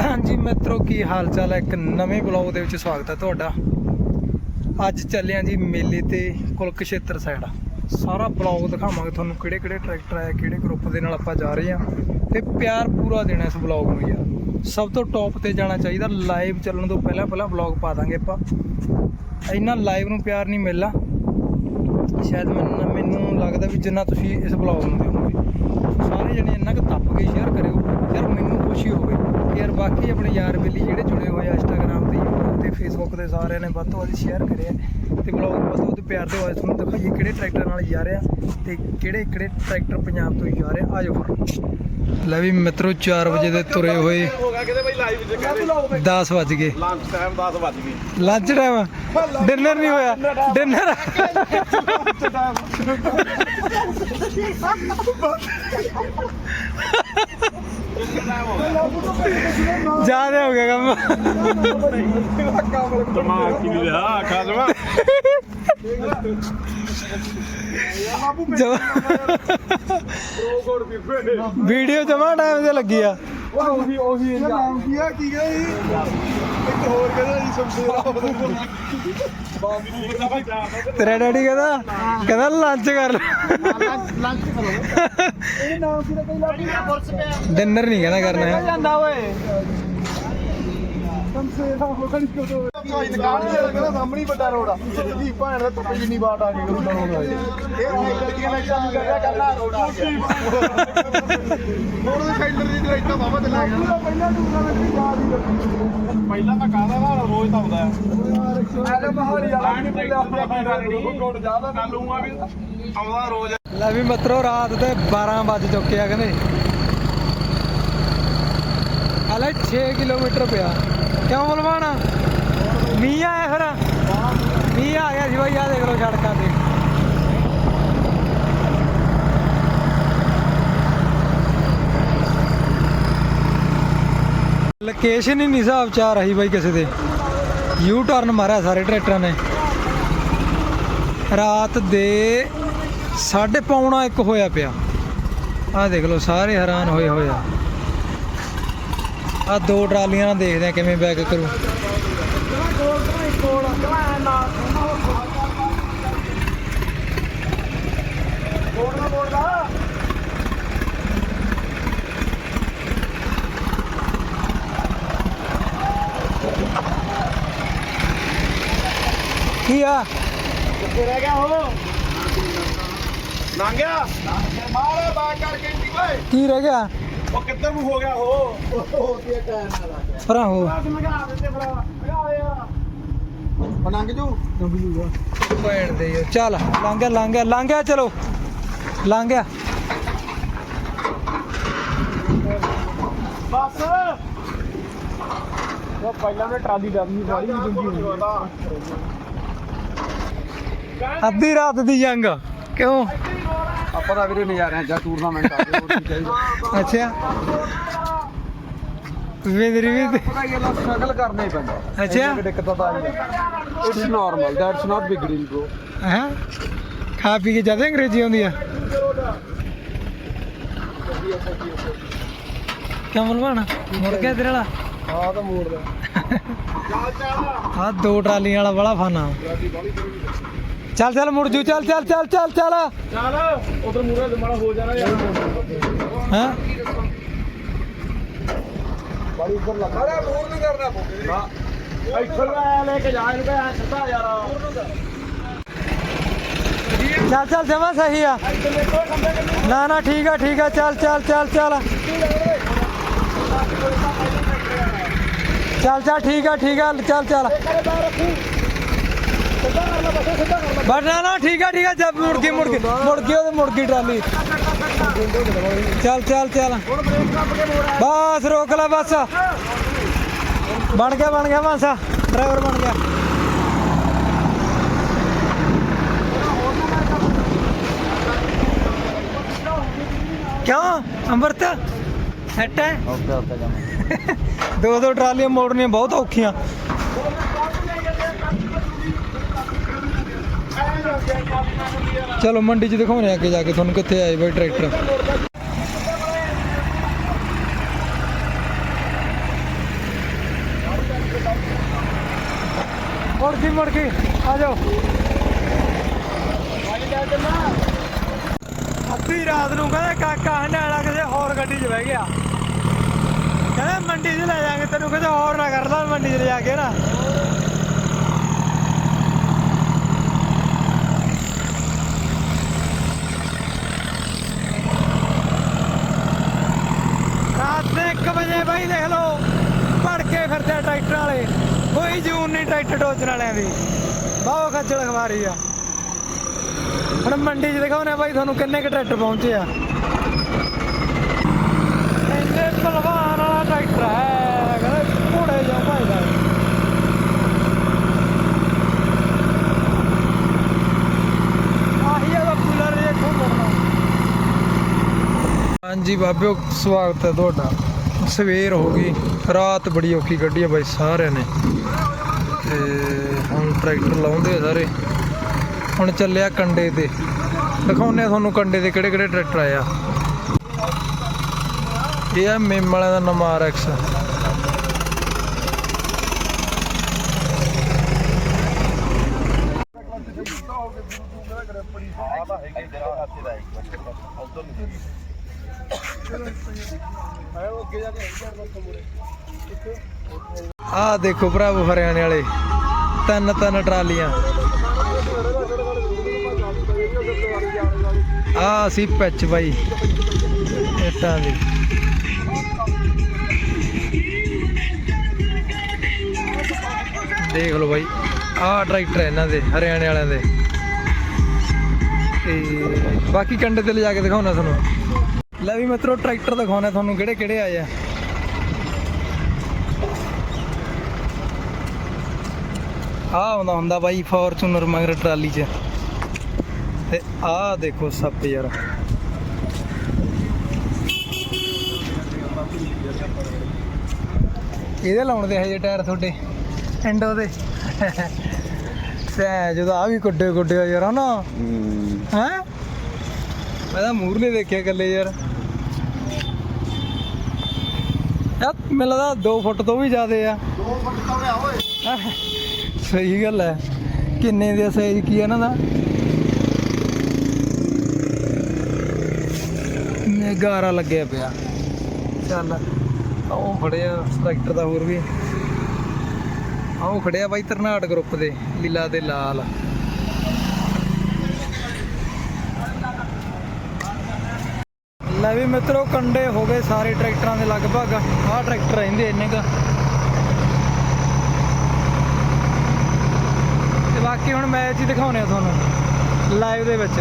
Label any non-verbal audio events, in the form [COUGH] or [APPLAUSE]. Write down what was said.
ਹਾਂਜੀ ਮਿੱਤਰੋ, ਕੀ ਹਾਲ ਚਾਲ ਹੈ? ਇੱਕ ਨਵੇਂ ਬਲੌਗ ਦੇ ਵਿੱਚ ਸਵਾਗਤ ਹੈ ਤੁਹਾਡਾ। ਅੱਜ ਚੱਲਿਆ ਜੀ ਮੇਲੇ ਤੇ ਕੁਲਕਸ਼ੇਤਰ ਸਾਈਡ ਸਾਰਾ ਬਲੌਗ ਦਿਖਾਵਾਂਗੇ ਤੁਹਾਨੂੰ ਕਿਹੜੇ ਕਿਹੜੇ ਟਰੈਕਟਰ ਆਏ, ਕਿਹੜੇ ਗਰੁੱਪ ਦੇ ਨਾਲ ਆਪਾਂ ਜਾ ਰਹੇ ਹਾਂ ਤੇ ਪਿਆਰ ਪੂਰਾ ਦੇਣਾ ਇਸ ਬਲੌਗ ਨੂੰ ਯਾਰ। ਸਭ ਤੋਂ ਟੌਪ ਤੇ ਜਾਣਾ ਚਾਹੀਦਾ ਲਾਈਵ ਚੱਲਣ ਤੋਂ ਪਹਿਲਾਂ ਪਹਿਲਾਂ ਬਲੌਗ ਪਾ ਦਾਂਗੇ ਆਪਾਂ। ਇੰਨਾ ਲਾਈਵ ਨੂੰ ਪਿਆਰ ਨਹੀਂ ਮਿਲਣਾ। ਸ਼ਾਇਦ ਮੈਨੂੰ ਮੈਨੂੰ ਲੱਗਦਾ ਵੀ ਜਿੰਨਾ ਤੁਸੀਂ ਇਸ ਬਲੌਗ ਨੂੰ ਦਿਓਗੇ ਸਾਰੇ ਜਣੇ ਇੰਨਾ ਕੁ ਤੱਪ ਕੇ ਸ਼ੇਅਰ ਕਰਿਓ, ਯਾਰ ਮੈਨੂੰ ਖੁਸ਼ੀ ਹੋਵੇ। ਬਾਕੀ ਆਪਣੇ ਯਾਰ ਬੇਲੀ ਜਿਹੜੇ ਜੁੜੇ ਹੋਏ ਆ ਇੰਸਟਾਗ੍ਰam ਤੇ YouTube ਤੇ Facebook ਤੇ ਸਾਰਿਆਂ ਨੇ ਵੱਧ ਤੋਂ ਵੱਧ ਸ਼ੇਅਰ ਕਰਿਆ ਤੇ ਬਲੌਗ ਵੱਧ ਤੋਂ ਵੱਧ ਪਿਆਰ ਦਿਓ। ਅੱਜ ਤੁਹਾਨੂੰ ਦਿਖਾਈਏ ਕਿਹੜੇ ਟਰੈਕਟਰ ਨਾਲ ਜਾ ਰਿਹਾ ਤੇ ਕਿਹੜੇ ਕਿਹੜੇ ਟਰੈਕਟਰ ਪੰਜਾਬ ਤੋਂ ਜਾ ਰਿਹਾ। ਆਜੋ ਫਿਰ। ਲੈ ਵੀ ਮਿੱਤਰੋ 4 ਵਜੇ ਦੇ ਤੁਰੇ ਹੋਏ। ਹੋ ਗਿਆ ਕਿਤੇ ਬਈ ਲਾਈਵ ਚ ਕਹਿੰਦੇ 10 ਵਜ ਗਏ। ਲੰਚ ਟਾਈਮ 10 ਵੱਜ ਗਏ ਲੰਚ ਟਾਈਮ ਡਿਨਰ ਨਹੀਂ ਹੋਇਆ ਡਿਨਰ [LAUGHS] ਜ਼ਿਆਦਾ ਹੋ ਗਿਆ ਕੰਮ। ਦਿਮਾਗ ਕੀ ਲਿਆ ਖਾਜਵਾ ਰੋਗੋੜ ਵੀ ਫੇੜੇ ਵੀਡੀਓ ਜਮਾ ਟਾਈਮ ਤੇ ਲੱਗੀ ਆ। ਉਹੀ ਉਹੀ ਨਾਮ ਕੀ ਆ? ਕੀ ਗਈ ਇੱਕ ਹੋਰ ਕਹਿੰਦਾ ਜੀ ਸਮਝੇਰਾ ਬਾਬੀ ਦਾ ਭਾਈ ਜਾਦਾ ਤੇਰਾ ਡੈਡੀ ਕਹਿੰਦਾ ਕਹਿੰਦਾ ਲੰਚ ਕਰ ਲੈ। ਲੰਚ ਕਰੋ ਇਹ ਨਾਮ ਕੀ ਦਾ ਕਈ ਪਿਆ ਡਿਨਰ ਨਹੀਂ ਕਹਿੰਦਾ ਕਰਨਾ। ਹੈ ਜਾਂਦਾ ਓਏ? ਸਮਝੇਰਾ ਹੋਣ ਕਿਉਂ ਭਾਈ ਦੁਕਾਨ ਤੇ ਕਹਿੰਦਾ ਸਾਹਮਣੇ ਵੱਡਾ ਰੋਡ ਆ ਜੀ ਭੈਣ ਦਾ ਧੁੱਪ ਜਿੰਨੀ ਬਾਟ ਆ ਕੇ ਰੋਡ ਆ ਇਹ ਉਹ ਗਲਤੀਆਂ ਨਾਲ ਕੰਮ ਕਰਦਾ ਕਰਨਾ ਰੋਡ ਆ ਮੋੜ ਦੇ ਸਾਈਡਰ ਦੀ ਡਾਇਰੈਕਟ ਬਾਬਾ ਚੱਲਾ ਗਿਆ ਪਹਿਲਾਂ ਟੂਰਨਾਮੈਂਟ ਵੀ ਯਾਦ ਹੀ ਪਹਿਲਾਂ ਤਾਂ ਕਾਹਦਾ ਵਾ ਰੋਜ਼ ਤਾਂ ਆਉਂਦਾ ਹੈ ਐਲੇ ਮਹਾਰੀ ਵਾਲਾ ਨਹੀਂ ਪਹਿਲਾਂ ਆਪਣਾ ਕੀ ਕੋਟ ਜਾਦਾ ਕੱਲੂਗਾ ਵੀ ਆਉਂਦਾ ਰੋਜ਼ ਲੈ ਵੀ ਮਿੱਤਰੋ, ਰਾਤ ਦੇ 12 ਵਜ ਚੁੱਕੇ ਆ ਕਹਿੰਦੇ ਹਲੇ 6 ਕਿਲੋਮੀਟਰ ਪਿਆ। ਕਿਉਂ ਬਲਵਾਣਾ ਮੀਂਹ ਆਇਆ ਫਿਰ? ਮੀਂਹ ਆ ਗਿਆ ਸੀ ਬਾਈ ਆ ਦੇਖ ਲਓ ਸੜਕਾਂ ਤੇ। ਲੋਕੇਸ਼ਨ ਹੀ ਨਹੀਂ ਹਿਸਾਬ ਚ ਆ ਰਹੀ ਬਾਈ ਕਿਸੇ ਦੇ। ਯੂ ਟਰਨ ਮਾਰਿਆ ਸਾਰੇ ਟਰੈਕਟਰਾਂ ਨੇ। ਰਾਤ ਦੇ ਸਾਢੇ ਪੌਣਾ ਇੱਕ ਹੋਇਆ ਪਿਆ। ਆ ਦੇਖ ਲਓ, ਸਾਰੇ ਹੈਰਾਨ ਹੋਏ ਹੋਏ ਆ। ਆ ਦੋ ਟਰਾਲੀਆਂ ਨਾਲ ਦੇਖਦੇ ਆ ਕਿਵੇਂ ਬੈਕ ਕਰੂ। ਕੀ ਆ? ਕਿੱਥੇ ਰਹਿ ਗਿਆ ਹੋ ਲੰਘਿਆ ਮਾਰੇ ਬਾਗ ਕਰਕੇ ਕੀ ਰਹਿ ਗਿਆ? ਉਹ ਕਿੱਧਰ ਨੂੰ ਹੋ ਗਿਆ ਹੋ ਉਹ? ਤੇ ਟਾਈਮ ਨਾਲ ਆ ਗਿਆ ਪਰਾਂ ਹੋ ਬਸ ਭਰਾ ਯਾਰ ਲੰਘ ਜੂ। ਭੈਣ ਦੇ ਯੋ ਚੱਲ ਲੰਘ ਗਿਆ ਲੰਘ ਗਿਆ ਲੰਘ ਗਿਆ ਚਲੋ। ਲੰਘ ਗਿਆ। ਬਸ। ਉਹ ਪਹਿਲਾਂ ਨੇ ਟਰਾਲੀ ਡਰਨੀ ਸਾਰੀ ਡੁੰਗੀ ਹੋਈ ਅੱਧੀ ਰਾਤ ਦੀ ਜੰਗ ਕਿਉਂ? ਆਪਾਂ ਤਾਂ ਵੀਰੇ ਨਜ਼ਾਰਿਆਂ ਚ ਟੂਰਨਾਮੈਂਟ ਆ ਗਏ ਹੋਰ ਕੀ ਚਾਹੀਦਾ। ਅੱਛਾ। ਵਿੰਦਰੀ ਵੀ ਪਤਾ ਇਹ ਲਾ ਸਟਰਗਲ ਕਰਨਾ ਹੀ ਪੈਂਦਾ। ਅੱਛਾ। ਇੰਨੀ ਕੁ ਦਿੱਕਤਾਂ ਤਾਂ ਆ it's normal that's not big deal bro ਹੈ। ਖਾ ਪੀ ਕੇ ਜ਼ਿਆਦਾ ਅੰਗਰੇਜ਼ੀ ਆਉਂਦੀ ਆ। ਕਿਉਂ ਬਲਵਾਣਾ ਮੁੜ ਗਿਆ ਤੇਰੇ ਵਾਲਾ? ਹਾਂ ਤਾਂ ਮੋੜ ਦਾ ਆ ਦੋ ਟਰਾਲੀਆਂ ਵਾਲਾ ਬੜਾ ਫਾਨਾ ਚੱਲ ਚੱਲ ਮੁੜ ਜੂ ਚੱਲ ਚੱਲ ਚੱਲ ਚੱਲ ਚੱਲ। ਚੱਲ ਉਧਰ ਮੂਰੇ ਮਾੜਾ ਹੋ ਜਾਣਾ ਯਾਰ। ਹਾਂ? ਬੜੀ ਉੱਪਰ ਲੱਗ। ਅਰੇ ਮੂਰ ਨਹੀਂ ਕਰਨਾ ਪਊਗਾ ਇੱਥੇ ਲੈ ਲੈ ਕੇ ਜਾ ਇਹਨੂੰ ਕਹਿ ਸਿੱਧਾ ਯਾਰ। ਚੱਲ ਚੱਲ ਜਮਾ ਸਹੀ ਆ। ਨਾ ਨਾ ਠੀਕ ਆ ਠੀਕ ਆ ਚੱਲ ਚੱਲ ਚੱਲ ਚੱਲ। ਚੱਲ ਚੱਲ ਠੀਕ ਆ ਠੀਕ ਆ ਚੱਲ ਚੱਲ। ਬਸ ਨਾ ਨਾ ਠੀਕ ਆ ਠੀਕ ਆ ਜਦ ਮੁੜ ਗਈ ਮੁੜ ਗਈ ਮੁੜ ਗਈ ਉਹਦੇ ਮੁੜ ਗਈ ਟਰਾਲੀ। ਚੱਲ ਚੱਲ ਚੱਲ। ਬਸ ਰੋਕ ਲੈ ਬਸ। ਬਣ ਗਿਆ ਬਣ ਗਿਆ ਬਸ ਡਰਾਈਵਰ ਬਣ ਗਿਆ। ਕਿਉਂ? ਅੰਮ੍ਰਿਤ? ਸੈੱਟ ਹੈ? ਓਕੇ ਓਕੇ ਦੋ ਦੋ ਟਰਾਲੀਆਂ ਮੋੜਨੀਆਂ ਬਹੁਤ ਔਖੀਆਂ। ਚਲੋ ਮੰਡੀ 'ਚ ਦਿਖਾਉਣੇ ਆ ਅੱਗੇ ਜਾ ਕੇ ਤੁਹਾਨੂੰ ਕਿੱਥੇ ਆਏ ਬਈ ਟਰੈਕਟਰ। ਮੁੜ ਕੇ ਮੁੜ ਕੇ, ਆ ਜਾਓ। ਅੱਧੀ ਰਾਤ ਨੂੰ ਕਹਿੰਦਾ ਕਾਕਾ ਹੰਡਾਲਾ ਕਿਸੇ ਹੋਰ ਗੱਡੀ 'ਚ ਬਹਿ ਗਿਆ। ਕਹਿੰਦਾ ਮੰਡੀ 'ਚ ਲੈ ਜਾਾਂਗੇ, ਤੈਨੂੰ ਕਿਤੇ ਹੋਰ ਨਾ ਕਰਦਾ ਮੰਡੀ 'ਚ ਲੈ ਜਾ ਕੇ ਨਾ। ਭੜ ਆ ਟਰੈਕਟਰ ਵਾਲੇ। ਕੋਈ ਜੂਨ ਨਹੀਂ ਟਰੈਕਟਰ ਟੋਚਣ ਵਾਲਿਆਂ ਦੀ। ਬਹੁਤ ਖੱਜਲ ਖਵਾਰੀ ਆ। ਹੁਣ ਮੰਡੀ 'ਚ ਦਿਖਾਉਣੇ ਬਾਈ ਤੁਹਾਨੂੰ ਕਿੰਨੇ ਕੁ ਟਰੈਕਟਰ ਪਹੁੰਚੇ ਆ। ਇੰਨੇ ਭਲਵਾਨ ਵਾਲਾ ਟਰੈਕਟਰ ਹੈ, ਕਹਿੰਦੇ ਘੋੜੇ ਜਿਹਾ ਭਾਈਦਾ ਆਹੀ ਹਾਂਜੀ ਬਾਬਿਓ, ਸਵਾਗਤ ਹੈ ਤੁਹਾਡਾ। ਸਵੇਰ ਹੋ ਗਈ। ਰਾਤ ਬੜੀ ਔਖੀ ਕੱਢੀ ਆ ਬਾਈ, ਸਾਰਿਆਂ ਨੇ। ਤੇ ਹੁਣ ਟਰੈਕਟਰ ਲਾਉਂਦੇ ਆ ਸਾਰੇ। ਹੁਣ ਚੱਲਿਆ ਕੰਡੇ ਤੇ। ਦਿਖਾਉਂਦੇ ਆ ਤੁਹਾਨੂੰ ਕੰਡੇ ਤੇ ਕਿਹੜੇ ਕਿਹੜੇ ਟਰੈਕਟਰ ਆਏ ਆ। ਇਹ ਆ ਮੇਮ ਵਾਲਿਆਂ ਦਾ ਨਵਾਂ RX ਆਹ ਦੇਖੋ ਭਰਾਵੋ ਹਰਿਆਣੇ ਵਾਲੇ, ਤਿੰਨ ਤਿੰਨ ਟਰਾਲੀਆਂ। ਆ ਸੀ ਪੈਚ ਬਾਈ, ਇੱਟਾਂ ਦੀ। ਦੇਖ ਲਓ ਬਾਈ ਆਹ ਟਰੈਕਟਰ ਇਹਨਾਂ ਦੇ, ਹਰਿਆਣੇ ਵਾਲਿਆਂ ਦੇ। ਤੇ ਬਾਕੀ ਕੰਡੇ ਤੇ ਲਿਜਾ ਕੇ ਦਿਖਾਉਣਾ ਤੁਹਾਨੂੰ। ਲੈ ਵੀ ਮਿੱਤਰੋ ਟਰੈਕਟਰ ਦਿਖਾਉਣਾ ਤੁਹਾਨੂੰ ਕਿਹੜੇ ਕਿਹੜੇ ਆਏ ਆ। ਆ ਆਉਂਦਾ ਹੁੰਦਾ ਬਾਈ ਫੋਰਚੂਨਰ ਮਗਰ ਟਰਾਲੀ 'ਚ। ਤੇ ਆਹ ਦੇਖੋ ਸੱਪ ਯਾਰ। ਇਹਦੇ ਲਾਉਣ ਦੇ ਹਜੇ ਟਾਇਰ ਤੁਹਾਡੇ? ਐਂਡੋ ਦੇ ਤੇ ਜਦੋਂ ਆ ਵੀ ਗੁੱਡੇ ਆ ਯਾਰ ਹਨਾ? ਹੈ। ਮੈਂ ਤਾਂ ਮੂਰਲੇ ਦੇਖਿਆ ਕੱਲੇ ਯਾਰ। ਯਾਰ ਮੈਨੂੰ ਲੱਗਦਾ 2 ਫੁੱਟ ਤੋਂ ਵੀ ਜ਼ਿਆਦੇ ਆ। ਦੋ ਫੁੱਟ ਤਾਂ ਹੋਇਆ ਓਏ। ਸਹੀ ਗੱਲ ਹੈ। ਕਿੰਨੇ ਦਾ ਸਾਈਜ਼ ਕੀ ਇਹਨਾਂ ਦਾ? ਨੇ ਗਾਰਾ ਲੱਗਿਆ ਪਿਆ। ਚੱਲ ਉਹ ਖੜਿਆ ਟਰੈਕਟਰ ਦਾ ਹੋਰ ਵੀ। ਆਹ ਖੜਿਆ ਬਾਈ ਤਰਨਾਟ ਗਰੁੱਪ ਦੇ ਲੀਲਾ ਤੇ ਲਾਲ। ਲੈ ਵੀ ਮਿੱਤਰੋ, ਕੰਡੇ ਹੋ ਗਏ ਸਾਰੇ ਟਰੈਕਟਰਾਂ ਦੇ ਲਗਭਗ। ਆਹ ਟਰੈਕਟਰ ਰਹਿੰਦੇ ਇੰਨੇ ਕ। ਤੇ ਬਾਕੀ ਹੁਣ ਮੈਚ ਹੀ ਦਿਖਾਉਣੇ ਆ ਤੁਹਾਨੂੰ ਲਾਈਵ ਦੇ ਵਿੱਚ।